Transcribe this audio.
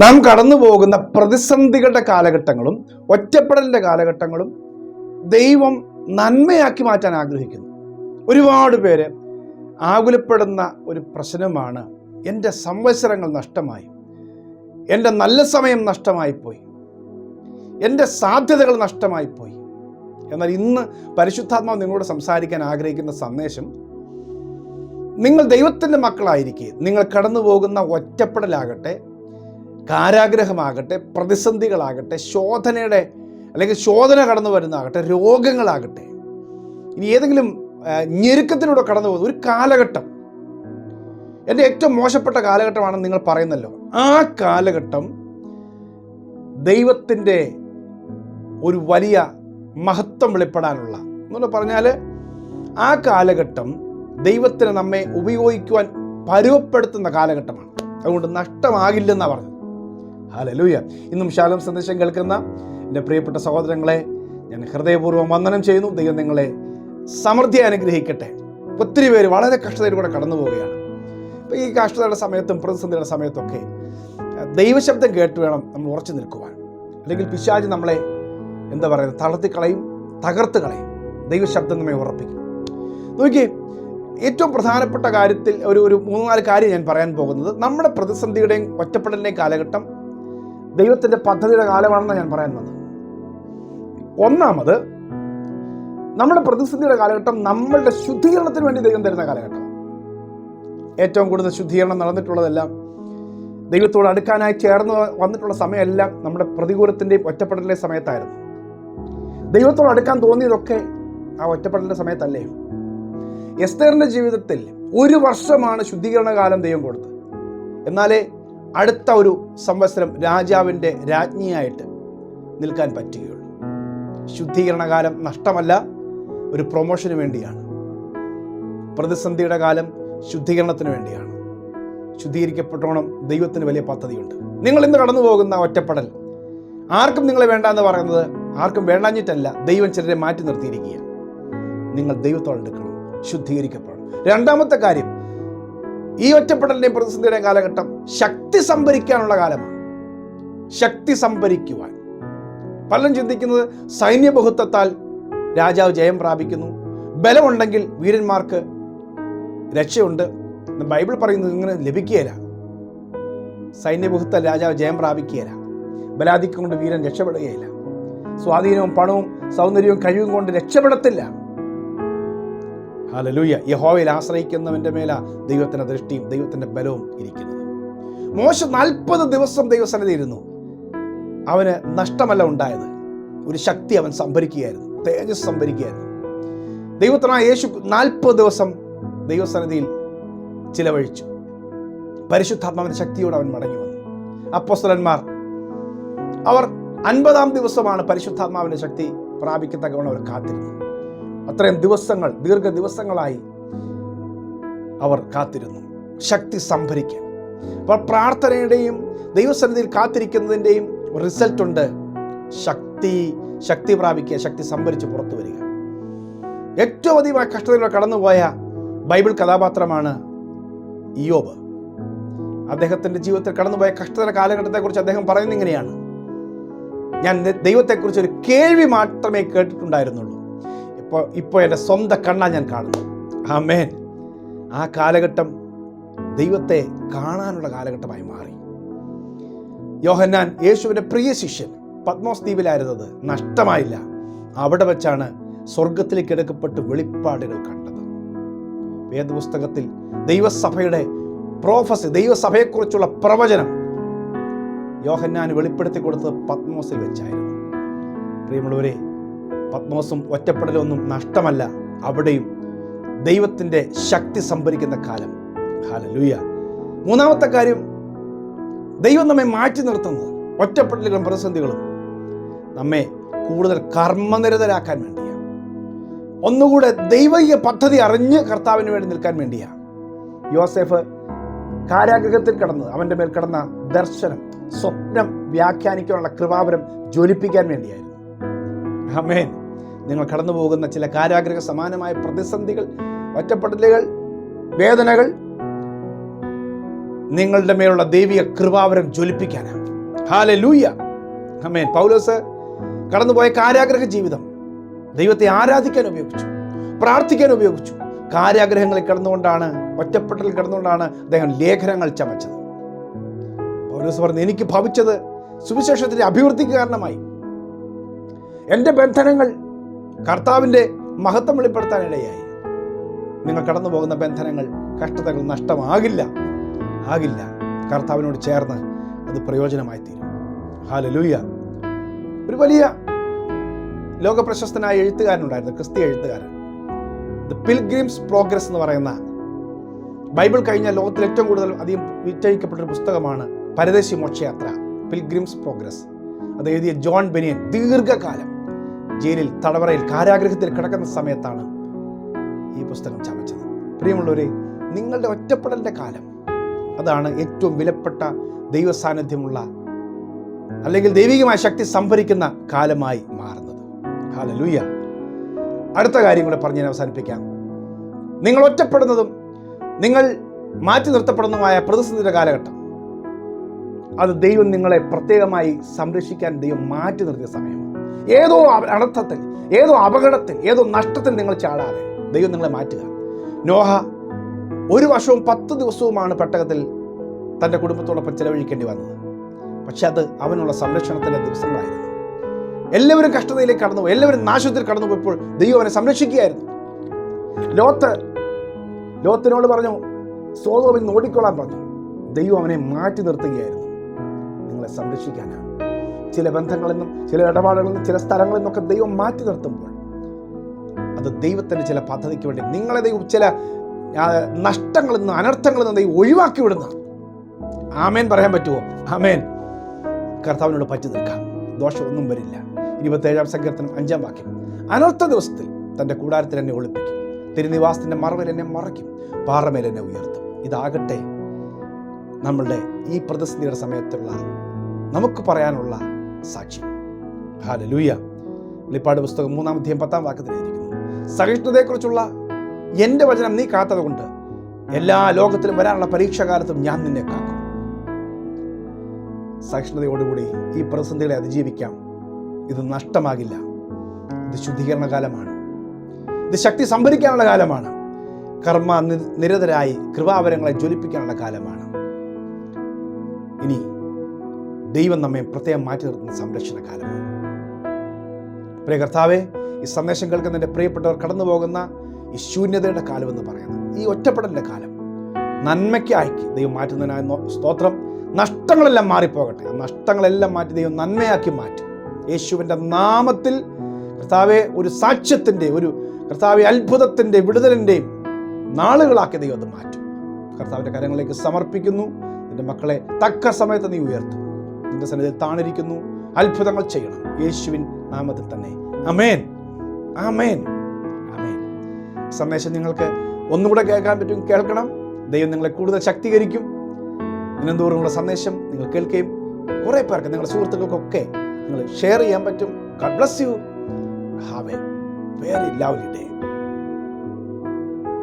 നാം കടന്നു പോകുന്ന പ്രതിസന്ധികളുടെ കാലഘട്ടങ്ങളും ഒറ്റപ്പെടലിന്റെ കാലഘട്ടങ്ങളും ദൈവം നന്മയാക്കി മാറ്റാൻ ആഗ്രഹിക്കുന്നു. ഒരുപാട് പേര് ആകുലപ്പെടുന്ന ഒരു പ്രശ്നമാണ് എന്റെ സംവത്സരങ്ങൾ നഷ്ടമായി എന്റെ നല്ല സമയം നഷ്ടമായിപ്പോയി എന്റെ സാധ്യതകൾ നഷ്ടമായിപ്പോയി. എന്നാൽ ഇന്ന് പരിശുദ്ധാത്മാവ് നിങ്ങളോട് സംസാരിക്കാൻ ആഗ്രഹിക്കുന്ന സന്ദേശം നിങ്ങൾ ദൈവത്തിന്റെ മക്കളായിരിക്കെ നിങ്ങൾ കടന്നു പോകുന്ന ഒറ്റപ്പെടലാകട്ടെ കാരാഗ്രഹമാകട്ടെ പ്രതിസന്ധികളാകട്ടെ ശോധനയുടെ അല്ലെങ്കിൽ ശോധന കടന്നു വരുന്നതാകട്ടെ രോഗങ്ങളാകട്ടെ. ഇനി ഏതെങ്കിലും ഞെരുക്കത്തിലൂടെ കടന്നു പോകുന്ന ഒരു കാലഘട്ടം. എന്റെ ഏറ്റവും മോശപ്പെട്ട കാലഘട്ടമാണെന്ന് നിങ്ങൾ പറയുന്നല്ലോ. ആ കാലഘട്ടം ദൈവത്തിന്റെ ഒരു വലിയ മഹത്വം വെളിപ്പെടാനുള്ള. എന്ന് പറഞ്ഞാൽ ആ കാലഘട്ടം ദൈവത്തിന് നമ്മെ ഉപയോഗിക്കുവാൻ പരുവപ്പെടുത്തുന്ന കാലഘട്ടമാണ്. അതുകൊണ്ട് നഷ്ടമാകില്ലെന്നാണ് പറഞ്ഞത്. ഹാലലൂയ ഇന്നും ശാലം സന്ദേശം കേൾക്കുന്ന എന്റെ പ്രിയപ്പെട്ട സഹോദരങ്ങളെ ഞാൻ ഹൃദയപൂർവം വന്ദനം ചെയ്യുന്നു. ദൈവം നിങ്ങളെ സമൃദ്ധി അനുഗ്രഹിക്കട്ടെ. ഒത്തിരി പേര് വളരെ കഷ്ടതയിൽ കൂടെ കടന്നു പോവുകയാണ്. അപ്പോൾ ഈ കഷ്ടതയുടെ സമയത്തും പ്രതിസന്ധിയുടെ സമയത്തൊക്കെ ദൈവശബ്ദം കേട്ട് വേണം നമ്മൾ ഉറച്ചു നിൽക്കുവാൻ. അല്ലെങ്കിൽ പിശാജ് നമ്മളെ എന്താ പറയുക തളർത്തിക്കളയും തകർത്ത് കളയും. ദൈവശബ്ദം നമ്മെ ഉറപ്പിക്കും. നോക്കിയേ ഏറ്റവും പ്രധാനപ്പെട്ട കാര്യത്തിൽ ഒരു ഒരു മൂന്ന് നാല് കാര്യം ഞാൻ പറയാൻ പോകുന്നത്. നമ്മുടെ പ്രതിസന്ധിയുടെയും ഒറ്റപ്പെടലിന്റെയും കാലഘട്ടം ദൈവത്തിന്റെ പദ്ധതിയുടെ കാലമാണെന്നാണ് ഞാൻ പറയുന്നത്. ഒന്നാമത് നമ്മുടെ പ്രതിസന്ധിയുടെ കാലഘട്ടം നമ്മളുടെ ശുദ്ധീകരണത്തിന് വേണ്ടി ദൈവം തരുന്ന കാലഘട്ടം. ഏറ്റവും കൂടുതൽ ശുദ്ധീകരണം നടന്നിട്ടുള്ളതെല്ലാം ദൈവത്തോട് അടുക്കാനായി ചേർന്ന് വന്നിട്ടുള്ള സമയമെല്ലാം നമ്മുടെ പ്രതികൂലത്തിന്റെയും ഒറ്റപ്പെടലിന്റെ സമയത്തായിരുന്നു. ദൈവത്തോട് അടുക്കാൻ തോന്നിയതൊക്കെ ആ ഒറ്റപ്പെടലിന്റെ സമയത്തല്ലേ? എസ്തേറിന്റെ ജീവിതത്തിൽ ഒരു വർഷമാണ് ശുദ്ധീകരണ കാലം ദൈവം കൊടുത്തത്. എന്നാലേ അടുത്ത ഒരു സംവത്സരം രാജാവിന്റെ രാജ്ഞിയായിട്ട് നിൽക്കാൻ പറ്റുകയുള്ളൂ. ശുദ്ധീകരണകാലം നഷ്ടമല്ല ഒരു പ്രൊമോഷന് വേണ്ടിയാണ്. പ്രതിസന്ധിയുടെ കാലം ശുദ്ധീകരണത്തിന് വേണ്ടിയാണ്. ശുദ്ധീകരിക്കപ്പെട്ടോണം ദൈവത്തിന് വലിയ പദ്ധതിയുണ്ട്. നിങ്ങൾ ഇന്ന് കടന്നു പോകുന്ന ഒറ്റപ്പെടൽ ആർക്കും നിങ്ങളെ വേണ്ട എന്ന് പറയുന്നത് ആർക്കും വേണ്ടാഞ്ഞിട്ടല്ല ദൈവം ചിലരെ മാറ്റി നിർത്തിയിരിക്കുക നിങ്ങൾ ദൈവത്തോടെ എടുക്കണം ശുദ്ധീകരിക്കപ്പെടണം. രണ്ടാമത്തെ കാര്യം ഈ ഒറ്റപ്പെടലിന്റെയും പ്രതിസന്ധിയുടെയും കാലഘട്ടം ശക്തി സംഭരിക്കാനുള്ള കാലമാണ്. ശക്തി സംഭരിക്കുവാൻ. പലരും ചിന്തിക്കുന്നത് സൈന്യബഹുത്വത്താൽ രാജാവ് ജയം പ്രാപിക്കുന്നു. ബലമുണ്ടെങ്കിൽ വീരന്മാർക്ക് രക്ഷയുണ്ട്. ബൈബിൾ പറയുന്നത് ഇങ്ങനെ ലഭിക്കുകയില്ല. സൈന്യബഹുത്വ രാജാവ് ജയം പ്രാപിക്കുകയില്ല. ബലാധിക്യം കൊണ്ട് വീരൻ രക്ഷപ്പെടുകയില്ല. സ്വാധീനവും പണവും സൗന്ദര്യവും കഴിവും കൊണ്ട് രക്ഷപ്പെടത്തില്ല. ഹലലൂയ യഹോവയിൽ ആശ്രയിക്കുന്നവന്റെ മേല ദൈവത്തിന്റെ ദൃഷ്ടിയും ദൈവത്തിന്റെ ബലവും ഇരിക്കുന്നത്. മോശ നാൽപ്പത് ദിവസം ദൈവസന്നിധി ഇരുന്നു അവന് നഷ്ടമല്ല ഉണ്ടായത്. ഒരു ശക്തി അവൻ സംഭരിക്കുകയായിരുന്നു. തേജസ് സംഭരിക്കുകയായിരുന്നു. ദൈവത്തിനായ യേശു നാൽപ്പത് ദിവസം ദൈവസന്നിധിയിൽ ചിലവഴിച്ചു. പരിശുദ്ധാത്മാവിന്റെ ശക്തിയോട് അവൻ മടങ്ങി വന്നു. അപ്പോസ്തലന്മാർ അവർ അൻപതാം ദിവസമാണ് പരിശുദ്ധാത്മാവിന്റെ ശക്തി പ്രാപിക്കത്തക്കവണ്ണം അവർ കാത്തിരുന്നു അത്രയും ദിവസങ്ങൾ ദീർഘ ദിവസങ്ങളായി അവർ കാത്തിരുന്നു. ശക്തി സംഭരിക്കാൻ. അപ്പോൾ പ്രാർത്ഥനയുടെയും ദൈവസന്നിധിയിൽ കാത്തിരിക്കുന്നതിന്റെയും റിസൾട്ട് ഉണ്ട് ശക്തി ശക്തി പ്രാപിക്കുക ശക്തി സംഭരിച്ച് പുറത്തു വരിക. ഏറ്റവും അധികമായ കഷ്ടതയിലൂടെ കടന്നുപോയ ബൈബിൾ കഥാപാത്രമാണ് ഇയോബ്. അദ്ദേഹത്തിന്റെ ജീവിതത്തിൽ കടന്നുപോയ കഷ്ടതയുടെ കാലഘട്ടത്തെക്കുറിച്ച് അദ്ദേഹം പറയുന്നത് ഇങ്ങനെയാണ്. ഞാൻ ദൈവത്തെക്കുറിച്ച് ഒരു കേൾവി മാത്രമേ കേട്ടിട്ടുണ്ടായിരുന്നുള്ളൂ. ഇപ്പോൾ ഇപ്പോൾ എന്റെ സ്വന്തം കണ്ണാ ഞാൻ കാണുന്നു. ആമേൻ. ആ കാലഘട്ടം ദൈവത്തെ കാണാനുള്ള കാലഘട്ടമായി മാറി. യോഹന്നാൻ യേശുവിന്റെ പ്രിയ ശിഷ്യൻ പത്മോസ് ദ്വീപിലായിരുന്നത് നഷ്ടമായില്ല. അവിടെ വെച്ചാണ് സ്വർഗത്തിലേക്ക് എടുക്കപ്പെട്ട് വെളിപ്പാടുകൾ കണ്ടത്. വേദപുസ്തകത്തിൽ ദൈവസഭയുടെ പ്രോഫസ് ദൈവസഭയെക്കുറിച്ചുള്ള പ്രവചനം യോഹന്നാൻ വെളിപ്പെടുത്തി കൊടുത്തത് പത്മോസിൽ വെച്ചായിരുന്നു. പ്രിയമുള്ളവരെ പത്മോസും ഒറ്റപ്പെടലൊന്നും നഷ്ടമല്ല. അവിടെയും ദൈവത്തിന്റെ ശക്തി സംഭരിക്കുന്ന കാലം. ഹാലലൂയ മൂന്നാമത്തെ കാര്യം ദൈവം നമ്മെ മാറ്റി നിർത്തുന്നത് ഒറ്റപ്പെടലുകളും പ്രതിസന്ധികളും നമ്മെ കൂടുതൽ കർമ്മനിരതരാക്കാൻ വേണ്ടിയാണ് ഒന്നുകൂടെ ദൈവീയ പദ്ധതി അറിഞ്ഞ് കർത്താവിന് വേണ്ടി നിൽക്കാൻ വേണ്ടിയാണ് യോസെഫ് കാരാഗ്രഹത്തിൽ കിടന്നത് അവന്റെ മേൽ കിടന്ന ദർശനം സ്വപ്നം വ്യാഖ്യാനിക്കാനുള്ള കൃപാവരം ജ്വലിപ്പിക്കാൻ വേണ്ടിയായിരുന്നു. അമേൻ നിങ്ങൾ കടന്നു പോകുന്ന ചില കാരാഗ്രഹ സമാനമായ പ്രതിസന്ധികൾ ഒറ്റപ്പെടലുകൾ വേദനകൾ നിങ്ങളുടെ മേലുള്ള ദൈവിക കൃപാവരം ജ്വലിപ്പിക്കാനാണ്. ഹാലെ ലൂയ അമേൻ പൗലോസ് കടന്നുപോയ കാരാഗ്രഹ ജീവിതം ദൈവത്തെ ആരാധിക്കാൻ ഉപയോഗിച്ചു പ്രാർത്ഥിക്കാൻ ഉപയോഗിച്ചു. കാര്യാഗ്രഹങ്ങളിൽ കിടന്നുകൊണ്ടാണ് ഒറ്റപ്പെട്ടൽ കിടന്നുകൊണ്ടാണ് അദ്ദേഹം ലേഖനങ്ങൾ ചമച്ചത്. പൗലോസ് പറഞ്ഞു എനിക്ക് ഭവിച്ചത് സുവിശേഷത്തിന്റെ അഭിവൃദ്ധിക്ക് കാരണമായി. എന്റെ ബന്ധനങ്ങൾ കർത്താവിന്റെ മഹത്വം വെളിപ്പെടുത്താൻ ഇടയായി. നിങ്ങൾ കടന്നു പോകുന്ന ബന്ധനങ്ങൾ കഷ്ടതകൾ നഷ്ടമാകില്ല. ആകില്ല. കർത്താവിനോട് ചേർന്ന് അത് പ്രയോജനമായി തീരും ഹാലലൂയ ഒരു വലിയ ലോക പ്രശസ്തനായ എഴുത്തുകാരനുണ്ടായിരുന്നു ക്രിസ്തീയ എഴുത്തുകാരൻ. ദ പിൽഗ്രിംസ് പ്രോഗ്രസ് എന്ന് പറയുന്ന ബൈബിൾ കഴിഞ്ഞ ലോകത്തിൽ ഏറ്റവും കൂടുതൽ അധികം വിറ്റഴിക്കപ്പെട്ട ഒരു പുസ്തകമാണ് പരദേശി മോക്ഷയാത്ര പിൽഗ്രിംസ് പ്രോഗ്രസ് അത് എഴുതിയ ജോൺ ബെനിയൻ ദീർഘകാലം. ജയിലിൽ തടവറയിൽ കാരാഗ്രഹത്തിൽ കിടക്കുന്ന സമയത്താണ് ഈ പുസ്തകം ചമച്ചത്. പ്രിയമുള്ളവരെ നിങ്ങളുടെ ഒറ്റപ്പെടലിന്റെ കാലം. അതാണ് ഏറ്റവും വിലപ്പെട്ട ദൈവ സാന്നിധ്യമുള്ള അല്ലെങ്കിൽ ദൈവികമായ ശക്തി സംഭരിക്കുന്ന കാലമായി മാറുന്നത്. ഹാലലൂയ അടുത്ത കാര്യം കൂടെ പറഞ്ഞ് ഞാൻ അവസാനിപ്പിക്കാം. നിങ്ങൾ ഒറ്റപ്പെടുന്നതും നിങ്ങൾ മാറ്റി നിർത്തപ്പെടുന്നതുമായ പ്രതിസന്ധിയുടെ കാലഘട്ടം. അത് ദൈവം നിങ്ങളെ പ്രത്യേകമായി സംരക്ഷിക്കാൻ ദൈവം മാറ്റി നിർത്തിയ സമയമാണ്. ഏതോ അനർത്ഥത്തിൽ ഏതോ അപകടത്തിൽ ഏതോ നഷ്ടത്തിൽ നിങ്ങൾ ചാടാതെ ദൈവം നിങ്ങളെ മാറ്റുക. നോഹ ഒരു വർഷവും പത്ത് ദിവസവുമാണ് പെട്ടകത്തിൽ തന്റെ കുടുംബത്തോടൊപ്പം ചെലവഴിക്കേണ്ടി വന്നത്. പക്ഷെ അത് അവനുള്ള സംരക്ഷണത്തിന്റെ ദിവസങ്ങളായിരുന്നു. എല്ലാവരും കഷ്ടതയിലേക്ക് കടന്നു എല്ലാവരും നാശത്തിൽ കടന്നു പോയപ്പോൾ ദൈവം അവനെ സംരക്ഷിക്കുകയായിരുന്നു. ലോത്ത് ലോത്തിനോട് പറഞ്ഞു സോതോമിൽ നിന്ന് പറഞ്ഞു. ദൈവം അവനെ മാറ്റി നിർത്തുകയായിരുന്നു. നിങ്ങളെ സംരക്ഷിക്കാനാണ്. ചില ബന്ധങ്ങളിൽ നിന്നും ചില ഇടപാടുകളിൽ നിന്നും ചില സ്ഥലങ്ങളിൽ നിന്നൊക്കെ ദൈവം മാറ്റി നിർത്തുമ്പോൾ അത് ദൈവത്തിന്റെ ചില പദ്ധതിക്ക് വേണ്ടി നിങ്ങളെ ദൈവം ചില നഷ്ടങ്ങളിൽ നിന്നും അനർത്ഥങ്ങളിൽ നിന്നും ദൈവം ഒഴിവാക്കി വിടുന്ന. ആമേൻ പറയാൻ പറ്റുമോ? ആമേൻ. കർത്താവിനോട് പറ്റി നിൽക്കാം. ദോഷമൊന്നും വരില്ല. ഇരുപത്തേഴാം സങ്കീർത്തനം അഞ്ചാം വാക്യം. അനർത്ഥ ദിവസത്തിൽ തന്റെ കൂടാരത്തിൽ എന്നെ ഒളിപ്പിക്കും. തിരുനിവാസത്തിന്റെ മറവിൽ എന്നെ മറയ്ക്കും. പാറമേൽ എന്നെ ഉയർത്തും. ഇതാകട്ടെ നമ്മളുടെ ഈ പ്രതിസന്ധിയുടെ സമയത്തുള്ള നമുക്ക് പറയാനുള്ള സാക്ഷ്യം. ഹാലലൂയ വെളിപ്പാട് പുസ്തകം മൂന്നാം അധ്യായം പത്താം വാക്കത്തിൽ എഴുതിയിരിക്കുന്നു. സഹിഷ്ണുതയെക്കുറിച്ചുള്ള എന്റെ വചനം നീ കാത്തതുകൊണ്ട് എല്ലാ ലോകത്തിലും വരാനുള്ള പരീക്ഷാകാലത്തും ഞാൻ നിന്നെ കാക്കും. സഹിഷ്ണുതയോടുകൂടി ഈ പ്രതിസന്ധികളെ അതിജീവിക്കാം. ഇത് നഷ്ടമാകില്ല. ഇത് ശുദ്ധീകരണ കാലമാണ്. ഇത് ശക്തി സംഭരിക്കാനുള്ള കാലമാണ്. കർമ്മ നിരതരായി കൃപാവരങ്ങളെ ജ്വലിപ്പിക്കാനുള്ള കാലമാണ്. ഇനി ദൈവം നമ്മെ പ്രത്യേകം മാറ്റി നിർത്തുന്ന സംരക്ഷണ കാലമാണ് പ്രിയ കർത്താവെ ഈ സന്ദേശം കേൾക്കുന്ന എന്റെ പ്രിയപ്പെട്ടവർ കടന്നു പോകുന്ന ഈ ശൂന്യതയുടെ കാലമെന്ന് പറയുന്നത് ഈ ഒറ്റപ്പെടലിന്റെ കാലം. നന്മയ്ക്കായി ദൈവം മാറ്റുന്നതിനായ സ്തോത്രം. നഷ്ടങ്ങളെല്ലാം മാറിപ്പോകട്ടെ. ആ നഷ്ടങ്ങളെല്ലാം മാറ്റി ദൈവം നന്മയാക്കി മാറ്റും. യേശുവിന്റെ നാമത്തിൽ കർത്താവെ ഒരു സാക്ഷ്യത്തിന്റെ ഒരു കർത്താവെ അത്ഭുതത്തിന്റെ വിടുതലിന്റെയും നാളുകളാക്കി ദൈവം അത് മാറ്റും. കർത്താവിന്റെ കരങ്ങളിലേക്ക് സമർപ്പിക്കുന്നു. എന്റെ മക്കളെ തക്ക സമയത്ത് നീ ഉയർത്തും. നിന്റെ സന്നിധി താണിരിക്കുന്നു. അത്ഭുതങ്ങൾ ചെയ്യണം. യേശുവിൻ നാമത്തിൽ തന്നെ. അമേൻ ആമേൻ. ആമേൻ. സന്ദേശം നിങ്ങൾക്ക് ഒന്നുകൂടെ കേൾക്കാൻ പറ്റും. കേൾക്കണം. ദൈവം നിങ്ങളെ കൂടുതൽ ശക്തീകരിക്കും. ദിനംതോറുമുള്ള സന്ദേശം നിങ്ങൾ കേൾക്കുകയും കുറേ പേർക്ക് നിങ്ങളുടെ സുഹൃത്തുക്കൾക്കൊക്കെ നിങ്ങൾ ഷെയർ ചെയ്യാൻ പറ്റും. God bless you have a very lovely day